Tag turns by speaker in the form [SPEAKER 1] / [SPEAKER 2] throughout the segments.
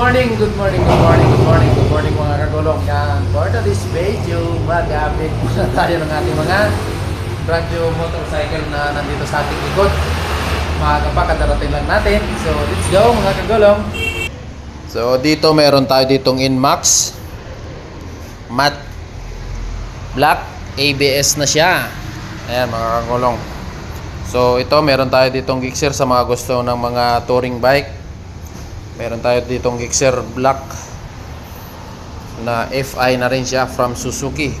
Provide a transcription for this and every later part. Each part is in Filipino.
[SPEAKER 1] morning, good morning, good morning, good morning, good morning mga kagulong. Yan, for this video, mag-update muna tayo ng ating mga brand new motorcycle na nandito sa ating likod. Maaga pa, kadarating lang natin. So, let's go mga kagulong. So, dito meron tayo ditong Inmax. Matte Black ABS na siya. Ayan mga kagulong. So, ito meron tayo ditong Gixxer sa mga gusto ng mga touring bike. Meron tayo ditong Gixxer Black na FI na rin siya from Suzuki.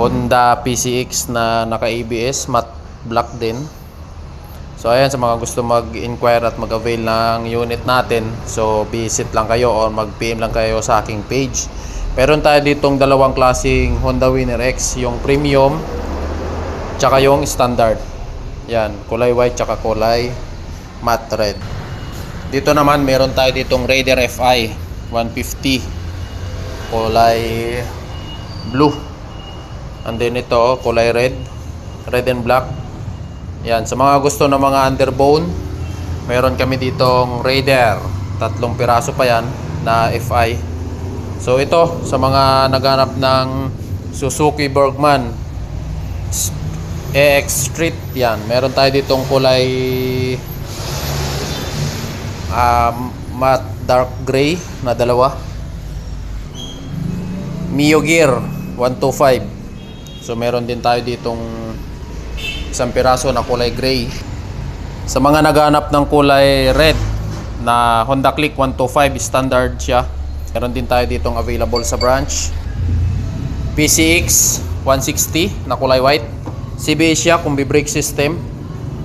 [SPEAKER 1] Honda PCX na naka-ABS, matte black din. So ayan sa mga gusto mag-inquire at mag-avail ng unit natin. So visit lang kayo or mag-PM lang kayo sa aking page. Meron tayo ditong dalawang klaseng Honda Winner X, yung premium tsaka yung standard. Yan, kulay white tsaka kulay matte red. Dito naman meron tayo ditong Raider FI 150 kulay blue. And then ito oh, kulay red, red and black. Yan, sa mga gusto ng mga underbone, meron kami ditong Raider. Tatlong piraso pa yan na FI. So ito, sa mga naghanap ng Suzuki Bergman EX Street, yan. Meron tayo ditong kulay um, matte dark gray na dalawa. Mio Gear 125. So meron din tayo ditong isang piraso na kulay gray. Sa mga naghanap ng kulay red na Honda Click 125 standard siya. Meron din tayo ditong available sa branch. PCX 160 na kulay white. CBS siya kung brake system.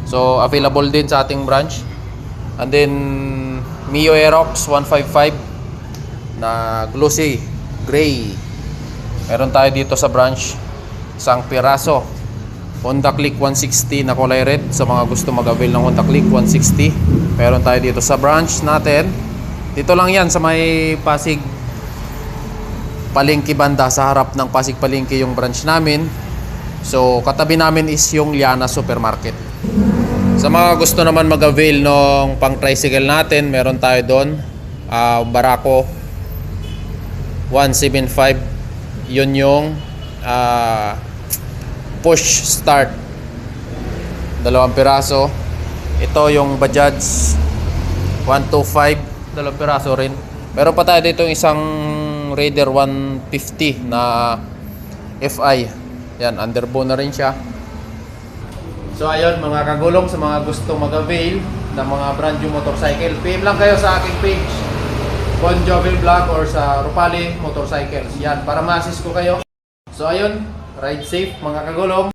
[SPEAKER 1] So available din sa ating branch. And then Mio Aerox 155 na glossy gray. Meron tayo dito sa branch isang piraso. Honda Click 160 na kulay red sa mga gusto mag-avail ng Honda Click 160. Meron tayo dito sa branch natin. Dito lang yan sa may Pasig Palengke banda sa harap ng Pasig Palengke yung branch namin. So katabi namin is yung Liana Supermarket. Sa mga gusto naman mag-avail ng pang tricycle natin, meron tayo doon. ah Barako 175. Yun yung ah, push start. Dalawang piraso. Ito yung Bajaj 125. Dalawang piraso rin. Meron pa tayo dito isang Raider 150 na FI. Yan, underbone na rin siya. So ayun mga kagulong sa mga gusto mag-avail ng mga brand new motorcycle, PM lang kayo sa aking page. Bon Jovel Vlog or sa Rupali Motorcycles. Yan, para ma-assist ko kayo. So ayun, ride safe mga kagulong.